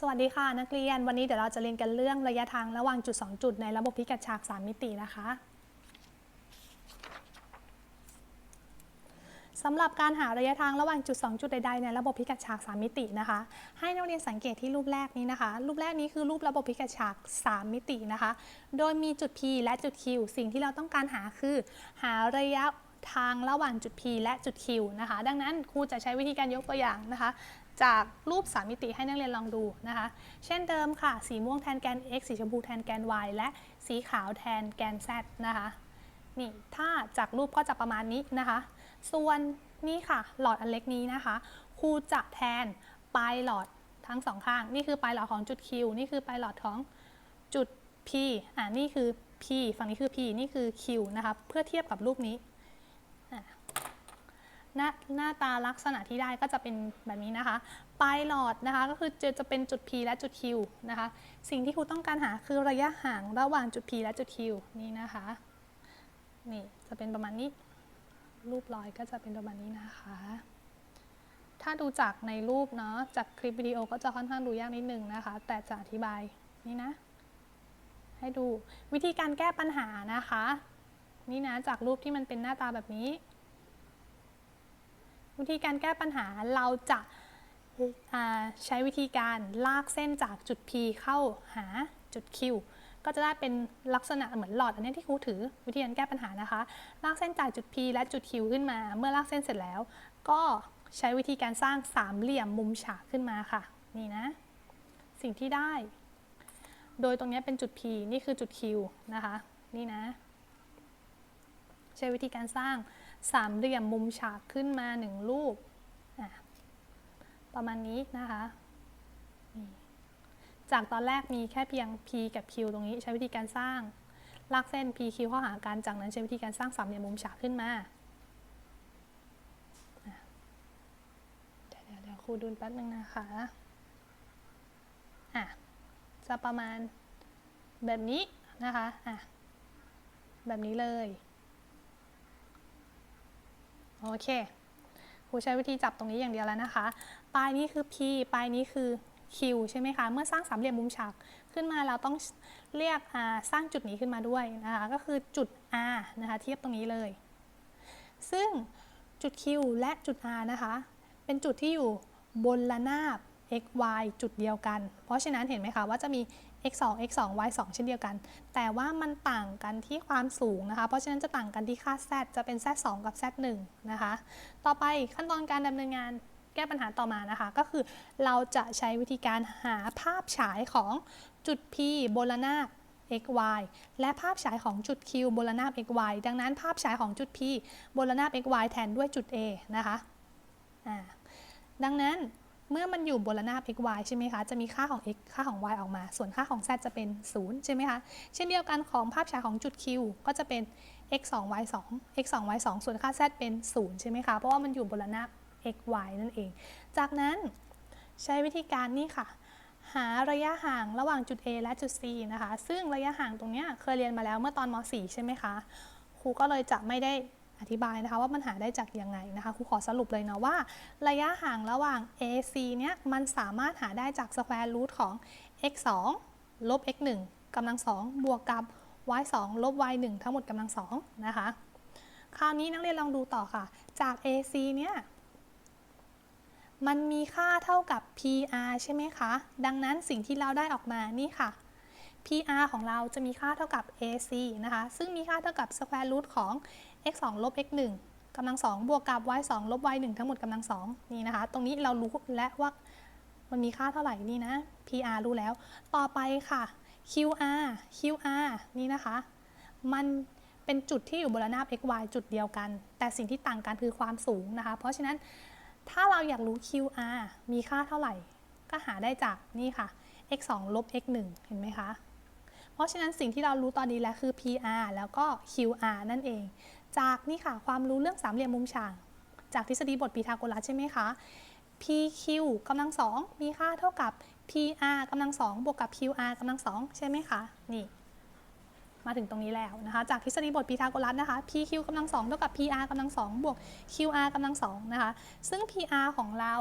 สวัสดีค่ะนักเรียนวันนี้เดี๋ยวเราจะเรียนกันเรื่องระยะทางระหว่างจุด 2 จุดในระบบพิกัดฉาก 3 มิตินะคะสำหรับการหาระยะทางระหว่างจุด 2 จุดใดๆในระบบพิกัดฉาก 3 มิตินะคะ ให้นักเรียนสังเกตที่รูปแรกนี้นะคะ รูปแรกนี้คือรูประบบพิกัดฉาก 3 มิตินะคะ โดยมีจุด P และจุด Q สิ่งที่เราต้องการหาคือ หาระยะทางระหว่างจุด P และจุด Q นะคะ ดังนั้นครูจะใช้วิธีการยกตัวอย่างนะคะ จากรูป 3 มิติให้นักเรียนลองดูนะคะ เช่นเดิมค่ะ สีม่วงแทนแกน x สีชมพูแทนแกน y และสีขาวแทนแกน z นะคะนี่ถ้าจากรูปก็จะประมาณนี้นะคะ ส่วนนี่ค่ะ หลอดอันเล็กนี้นะคะครูจะแทนปลายหลอดทั้งสองข้าง นี่คือปลายหลอดของจุด Q นี่คือปลายหลอดของจุด P อ่านี่คือ P ฝั่งนี้คือ P นี่คือ Q นะคะ เพื่อเทียบกับรูปนี้ หน้าหน้าตาลักษณะที่ได้ก็จะเป็นแบบนี้นะคะ ปลายหลอดนะคะก็คือจะจะเป็นจุด P และจุด Q นะคะ สิ่งที่ครูต้องการหาคือระยะห่างระหว่างจุด P และจุด Q นี่นะคะ นี่จะเป็นประมาณนี้ รูปรอยก็จะเป็นประมาณนี้นะคะ ถ้าดูจากในรูปเนาะ จากคลิปวิดีโอก็จะค่อนข้างดูยากนิดนึงนะคะ แต่จะอธิบายนี่นะ ให้ดูวิธีการแก้ปัญหานะคะ นี่นะจากรูปที่มันเป็นหน้าตาแบบนี้ วิธีการแก้ปัญหาเราจะใช้วิธีการลากเส้นจากจุด P เข้าหาจุด Q ก็จะได้เป็นลักษณะเหมือนหลอดอันนี้ที่ครูถือวิธีการแก้ปัญหานะคะ ลากเส้นจากจุด P และจุด Q ขึ้นมา เมื่อลากเส้นเสร็จแล้ว ก็ใช้วิธีการสร้างสามเหลี่ยมมุมฉากขึ้นมาค่ะ นี่นะ สิ่งที่ได้ โดยตรงนี้เป็นจุด P นี่คือจุด Q นะคะ นี่นะ ใช้วิธีการสร้าง สามเหลี่ยมมุมฉากขึ้นมาหนึ่งรูป ประมาณนี้นะคะ จากตอนแรกมีแค่เพียง p กับ q ตรงนี้ใช้วิธีการสร้าง ลากเส้น p q เข้าหากัน จากนั้นใช้วิธีการสร้างสามเหลี่ยมมุมฉากขึ้นมาเดี๋ยวเดี๋ยวครูดูแป๊บนึงนะคะอะจะประมาณแบบนี้นะคะอะแบบนี้เลย โอเคครูใช้วิธีจับตรงนี้อย่างเดียวแล้วนะคะ ปลายนี้คือ P ปลายนี้คือ Q ใช่ไหมคะ เมื่อสร้างสามเหลี่ยมมุมฉากขึ้นมาเราต้องเรียกสร้างจุดนี้ขึ้นมาด้วยนะคะ ก็คือจุด R นะคะเทียบตรงนี้เลย ซึ่งจุด Q และจุด R นะคะ เป็นจุดที่อยู่บนระนาบ x y จุดเดียวกัน เพราะฉะนั้นเห็นไหมคะว่าจะมี x 2 x 2 y 2เช่นเดียวกัน แต่ว่ามันต่างกันที่ความสูงนะคะ เพราะฉะนั้นจะต่างกันที่ค่า z จะเป็น z 2กับ z 1นะคะ ต่อไปขั้นตอนการดำเนินงานแก้ปัญหาต่อมานะคะ ก็คือเราจะใช้วิธีการหาภาพฉายของจุด P บนระนาบ x y และภาพฉายของจุด Q บนระนาบ x y ดังนั้นภาพฉายของจุด P บนระนาบ x y แทนด้วยจุด A นะคะ ดังนั้น เมื่อมันอยู่บนระนาบ x y ใช่ไหมคะจะมีค่าของ x ค่าของ y ออกมา ส่วนค่าของ z จะเป็น 0 ใช่ไหมคะเช่นเดียวกันของภาพฉายของจุด q ก็จะเป็น x 2 y 2 x 2 y 2ส่วนค่า z เป็น 0 ใช่ไหมคะเพราะว่ามันอยู่บนระนาบ x y นั่นเอง จากนั้นใช้วิธีการนี่ค่ะ หาระยะห่างระหว่างจุด A และจุด C นะคะ ซึ่งระยะห่างตรงนี้เคยเรียนมาแล้วเมื่อตอนม .4 ใช่ไหมคะครูก็เลยจะไม่ได้ อธิบายนะคะว่ามันหาได้จากยังไงนะคะครูขอสรุปเลยนะว่า ระยะห่างระหว่าง AC เนี้ยมันสามารถหาได้จาก square root ของ x 2ลบ x 1กำลัง2บวกกับ y 2ลบ y 1ทั้งหมดกำลัง2นะคะ คราวนี้นักเรียนลองดูต่อค่ะ จาก AC เนี้ยมันมีค่าเท่ากับ PR ใช่ไหมคะ ดังนั้นสิ่งที่เราได้ออกมานี่ค่ะ PR ของเราจะมีค่าเท่ากับ AC นะคะ ซึ่งมีค่าเท่ากับ square root ของ x 2ลบ x 1กำลัง2บวกกับ y 2ลบ y 1ทั้งหมดกำลัง2นี่นะคะ ตรงนี้เรารู้และว่ามันมีค่าเท่าไหร่นี่นะ PR รู้แล้ว ต่อไปค่ะ QR QR นี่นะคะ มันเป็นจุดที่อยู่บนระนาบ x y จุดเดียวกัน แต่สิ่งที่ต่างกันคือความสูงนะคะ เพราะฉะนั้นถ้าเราอยากรู้ QR มีค่าเท่าไหร่ ก็หาได้จากนี่ค่ะ x 2ลบ x 1เห็นไหมคะ เพราะฉะนั้นสิ่งที่เรารู้ตอนนี้แล้วคือ PR แล้วก็ QR นั่นเอง จากนี่ค่ะความรู้เรื่องสามเหลี่ยมมุมฉาก จากทฤษฎีบทพีทาโกรัสใช่ไหมคะ PQ กำลังสองมีค่าเท่ากับ PR กำลังสองบวกกับ QR กำลังสองใช่ไหมคะ นี่ มาถึงตรงนี้แล้วนะคะ จากทฤษฎีบทพีทาโกรัสนะคะ PQ กำลังสองเท่ากับ PR กำลังสองบวก QR กำลังสองนะคะ ซึ่ง PR ของเรา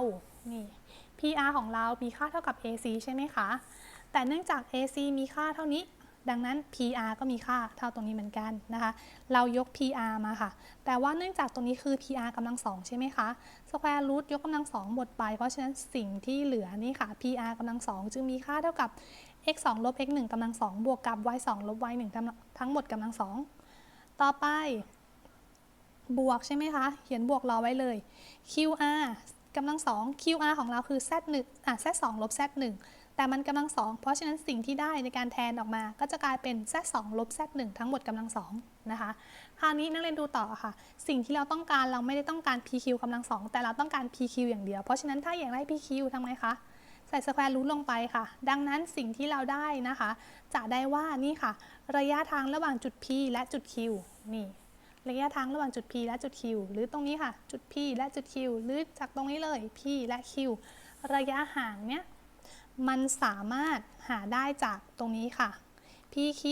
นี่ PR ของเรา มีค่าเท่ากับ AC ใช่ไหมคะ แต่เนื่องจาก AC มีค่าเท่านี้ ดังนั้น PR ก็มีค่าเท่าตรงนี้เหมือนกันนะคะ เรายก PR มาค่ะ แต่ว่าเนื่องจากตรงนี้คือ PR กำลังสองใช่ไหมคะ square root ยกกำลังสองหมดไป เพราะฉะนั้นสิ่งที่เหลือนี่ค่ะ PR กำลังสองจึงมีค่าเท่ากับ x 2ลบ x 1กำลังสองบวกกับ y 2ลบ y 1ทั้งหมดกำลังสองต่อไป บวกใช่ไหมคะ เขียนบวกรอไว้เลย QR กำลังสอง QR ของเราคือ z 1อะ z 2ลบ z 1 แต่มันกำลังสองเพราะฉะนั้นสิ่งที่ได้ในการแทนออกมา ก็จะกลายเป็น z 2 ลบ z 1 ทั้งหมดกำลังสองนะคะคราวนี้นักเรียนดูต่อค่ะ สิ่งที่เราต้องการเราไม่ได้ต้องการ PQ กำลังสองแต่เราต้องการ PQ อย่างเดียว เพราะฉะนั้นถ้าอยากได้ PQ ทำไงคะใส่สแควร์รูทลงไปค่ะ ดังนั้นสิ่งที่เราได้นะคะ จะได้ว่านี่ค่ะ ระยะทางระหว่างจุด P และจุด Q นี่ระยะทางระหว่างจุด P และจุด Q หรือตรงนี้ค่ะ จุด P และจุด Q หรือจากตรงนี้เลย P และ Q ระยะห่างเนี้ย มันสามารถหาได้จากตรงนี้ค่ะ PQ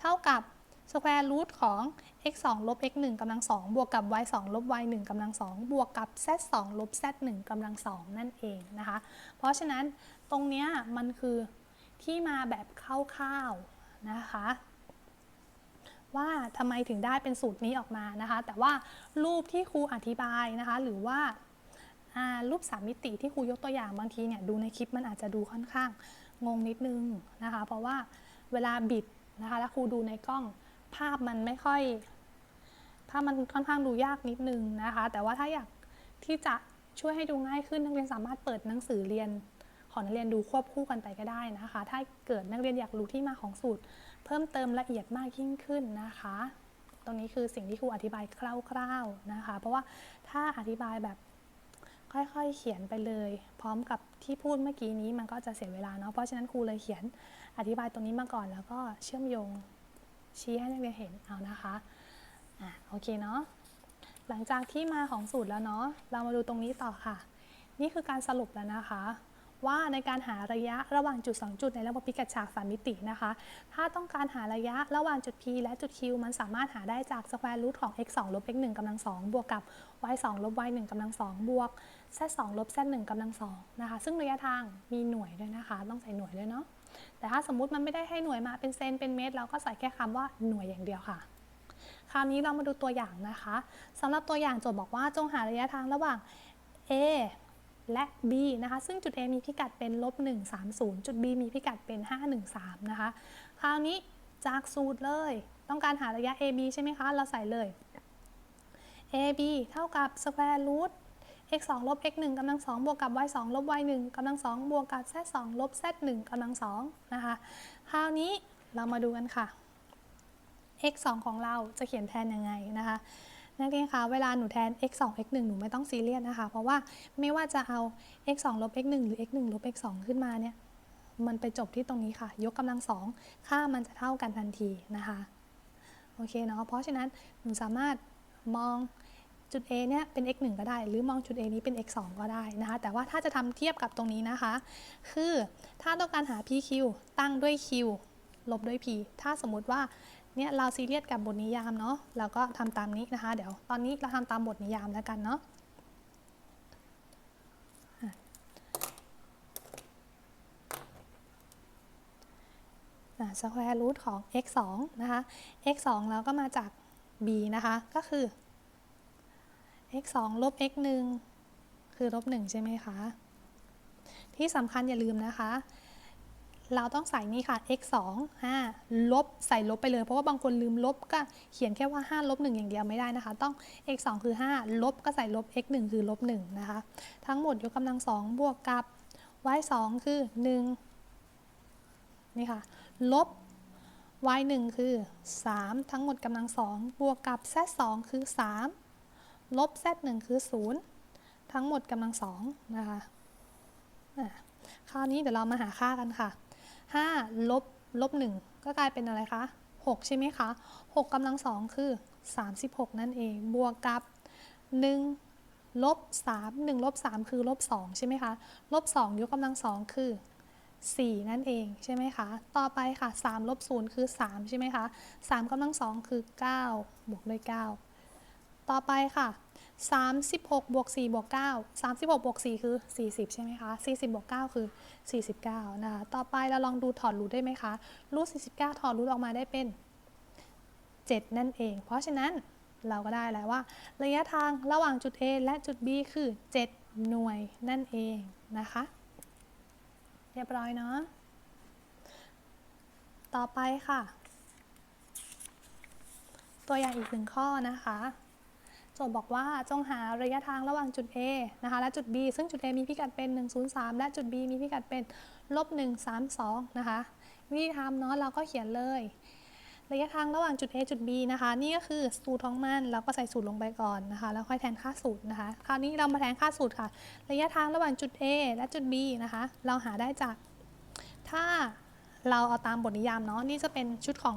เท่ากับสแควร์รูทของ x 2ลบ x 1กำลัง2บวกกับ y 2ลบ y 1กำลัง2บวกกับ z 2ลบ z 1กำลัง2นั่นเองนะคะ เพราะฉะนั้นตรงเนี้ยมันคือที่มาแบบคร่าวๆนะคะ ว่าทำไมถึงได้เป็นสูตรนี้ออกมานะคะ แต่ว่ารูปที่ครูอธิบายนะคะ หรือว่า รูปสามมิติที่ครูยกตัวอย่างบางทีเนี่ยดูในคลิปมันอาจจะดูค่อนข้างงงนิดนึงนะคะ เพราะว่าเวลาบิดนะคะแล้วครูดูในกล้องภาพมันไม่ค่อยภาพมันค่อนข้างดูยากนิดนึงนะคะ แต่ว่าถ้าอยากที่จะช่วยให้ดูง่ายขึ้นนักเรียนสามารถเปิดหนังสือเรียนของนักเรียนดูควบคู่กันไปก็ได้นะคะ ถ้าเกิดนักเรียนอยากรู้ที่มาของสูตร เพิ่มเติมละเอียดมากยิ่งขึ้นนะคะ ตรงนี้คือสิ่งที่ครูอธิบายคร่าวๆนะคะ เพราะว่าถ้าอธิบายแบบ ค่อยๆ เขียนไปเลย พร้อมกับที่พูดเมื่อกี้นี้มันก็จะเสียเวลาเนาะเพราะฉะนั้นครูเลยเขียนอธิบายตรงนี้มาก่อน แล้วก็เชื่อมโยงชี้ให้นักเรียนเห็นเอานะคะอะโอเคเนาะหลังจากที่มาของสูตรแล้วเนาะเรามาดูตรงนี้ต่อค่ะ นี่คือการสรุปแล้วนะคะ ว่าในการหาระยะระหว่างจุด 2 จุดในระบบพิกัดฉากสามมิตินะคะ ถ้าต้องการหาระยะระหว่างจุด P และจุด Q มันสามารถหาได้จากสแควร์รูทของ x 2ลบ x 1กำลัง2บวกกับ y 2ลบ y 1กำลัง2บวก z 2ลบ z 1กำลัง2นะคะ ซึ่งระยะทางมีหน่วยด้วยนะคะ ต้องใส่หน่วยด้วยเนาะ แต่ถ้าสมมุติมันไม่ได้ให้หน่วยมาเป็นเซนเป็นเมตร เราก็ใส่แค่คำว่าหน่วยอย่างเดียวค่ะ คราวนี้เรามาดูตัวอย่างนะคะสำหรับตัวอย่างโจทย์บอกว่าจงหาระยะทางระหว่าง A และ B นะคะ ซึ่งจุด A มีพิกัดเป็นลบ130 จุด B มีพิกัดเป็น 513 นะคะ คราวนี้จากสูตรเลย ต้องการหาระยะ AB ใช่ไหมคะ เราใส่เลย AB เท่ากับ square root x 2ลบ x 1กำลัง2บวกกับ y 2ลบ y 1กำลัง2บวกกับ z 2ลบ z 1กำลัง2นะคะ คราวนี้เรามาดูกันค่ะ x 2ของเราจะเขียนแทนยังไงนะคะนักเรียนคะเวลาหนูแทน x 2 x 1หนูไม่ต้องซีเรียสนะคะ เพราะว่าไม่ว่าจะเอา x 2ลบ x 1หรือ x 1ลบ x 2ขึ้นมาเนี่ยมันไปจบที่ตรงนี้ค่ะ ยกกำลังสองค่ามันจะเท่ากันทันทีนะคะ โอเคเนาะเพราะฉะนั้นหนูสามารถมอง จุด A เนี่ยเป็น x 1ก็ได้ หรือมองจุด A นี้เป็น x 2ก็ได้นะคะ แต่ว่าถ้าจะทำเทียบกับตรงนี้นะคะ คือถ้าต้องการหา PQ ตั้งด้วย Q ลบด้วย P ถ้าสมมติว่าเนี่ยเราซีเรียสกับบทนิยามเนาะเราก็ทำตามนี้นะคะ เดี๋ยวตอนนี้เราทำตามบทนิยามแล้วกันเนาะสแควร์รูทของ x 2นะคะ x 2แล้วก็มาจาก b นะคะ ก็คือ x 2ลบ x 1คือลบ1ใช่ไหมคะ ที่สำคัญอย่าลืมนะคะ เราต้องใส่นี่ค่ะ x 2 5ลบใส่ลบไปเลย เพราะว่าบางคนลืมลบก็เขียนแค่ว่า 5 ลบ 1 อย่างเดียวไม่ได้นะคะ ต้อง x 2 คือ 5 ลบก็ใส่ลบ x 1 คือลบ 1 นะคะ ทั้งหมดยกกำลัง 2 บวกกับ y 2 คือ 1 นี่ค่ะ ลบ y 1 คือ 3 ทั้งหมดกำลัง 2 บวกกับ z 2 คือ 3 ลบ z 1 คือ 0 ทั้งหมดกำลัง2นะคะคราวนี้เดี๋ยวเรามาหาค่ากันค่ะ 5 ลบลบ 1 ก็กลายเป็นอะไรคะ 6 ใช่ไหมคะ 6กำลัง2คือ 36 นั่นเอง บวกกับ 1 ลบ 3 1 ลบ 3 คือลบ 2 ใช่ไหมคะ ลบ 2 ยกกำลัง2คือ 4 นั่นเอง ใช่ไหมคะ ต่อไปค่ะ 3 ลบ 0 คือ 3 ใช่ไหมคะ 3กำลัง2คือ 9 บวกด้วย 9 ต่อไปค่ะ 36บวก4บวก9 36บวก4คือ 40 ใช่ไหมคะ 40บวก9คือ 49 นะคะ ต่อไปเราลองดูถอดรูทได้ไหมคะ รูท49 ถอดรูทออกมาได้เป็น 7 นั่นเอง เพราะฉะนั้นเราก็ได้แล้วว่า ระยะทางระหว่างจุด A และจุด B คือ 7 หน่วยนั่นเองนะคะ เรียบร้อยเนาะ ต่อไปค่ะ ตัวอย่างอีกหนึ่งข้อนะคะ จทย์บอกว่าจงหาระยะทางระหว่างจุด A นะคะและจุด B ซึ่งจุด A มีพิกัดเป็น 103 และจุด B มีพิกัดเป็นลบ132 นะคะ วิธีทำเนาะเราก็เขียนเลย ระยะทางระหว่างจุด A จุด B นะคะ นี่ก็คือสูตรของมันเราก็ใส่สูตรลงไปก่อนนะคะ แล้วค่อยแทนค่าสูตรนะคะ คราวนี้เรามาแทนค่าสูตรค่ะ ระยะทางระหว่างจุด A และจุด B นะคะ เราหาได้จาก ถ้าเราเอาตามบทนิยามเนาะนี่จะเป็นชุดของ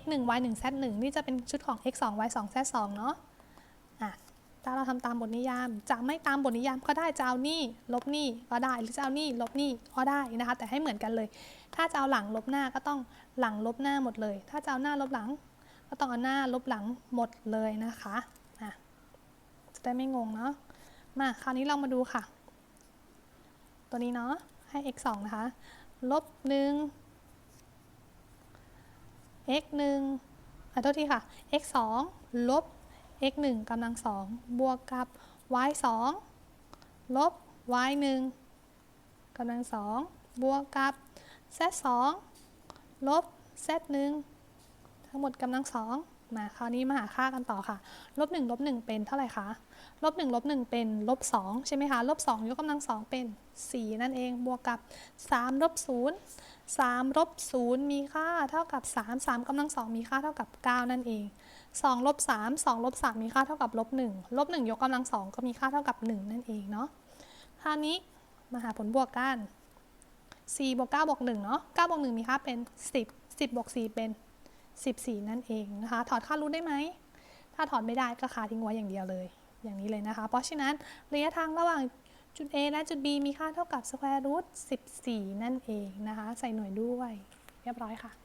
x 1 y 1 z 1นี่จะเป็นชุดของ x 2 y 2 z 2เนาะ ถ้าเราทำตามบทนิยาม จะไม่ตามบทนิยามก็ได้จะเอานี่ ลบนี่ก็ได้ หรือจะเอานี่ ลบนี่ก็ได้นะคะ แต่ให้เหมือนกันเลย ถ้าจะเอาหลังลบหน้าก็ต้องหลังลบหน้าหมดเลย ถ้าจะเอาหน้าลบหลัง ก็ต้องเอาหน้าลบหลังหมดเลยนะคะะจะได้ไม่งงเนาะ มาคราวนี้เรามาดูค่ะ ตัวนี้เนาะ ให้ x 2นะคะ ลบ1 x 1อะโทษทีค่ะ x 2ลบ x 1กำลัง2บวกกับ y 2ลบ y 1กำลัง2บวกกับ z 2ลบ z 1ทั้งหมดกำลัง2มาคราวนี้มาหาค่ากันต่อค่ะ ลบ1ลบ1เป็นเท่าไหร่คะ ลบ1ลบ1เป็นลบ2ใช่ไหมคะ ลบ2ยกกำลัง2เป็น 4 นั่นเอง บวกกับ3ลบ0 3ลบ0มีค่าเท่ากับ 3 3กำลัง2มีค่าเท่ากับ 9 นั่นเอง 2ลบ3 2ลบ3มีค่าเท่ากับลบ1ลบ1ยกกำลัง2ก็มีค่าเท่ากับ 1 นั่นเองเนาะคราวนี้มาหาผลบวกกัน 4 บวก 9 บวก1เนาะ9บวก1มีค่าเป็น 10 10บวก4เป็น 14 นั่นเองนะคะ ถอดค่ารูทได้ไหม ถ้าถอดไม่ได้ก็คาทิ้งไว้อย่างเดียวเลย อย่างนี้เลยนะคะ เพราะฉะนั้นระยะทางระหว่างจุด A และจุด B มีค่าเท่ากับ square root 14 นั่นเองนะคะ ใส่หน่วยด้วย เรียบร้อยค่ะ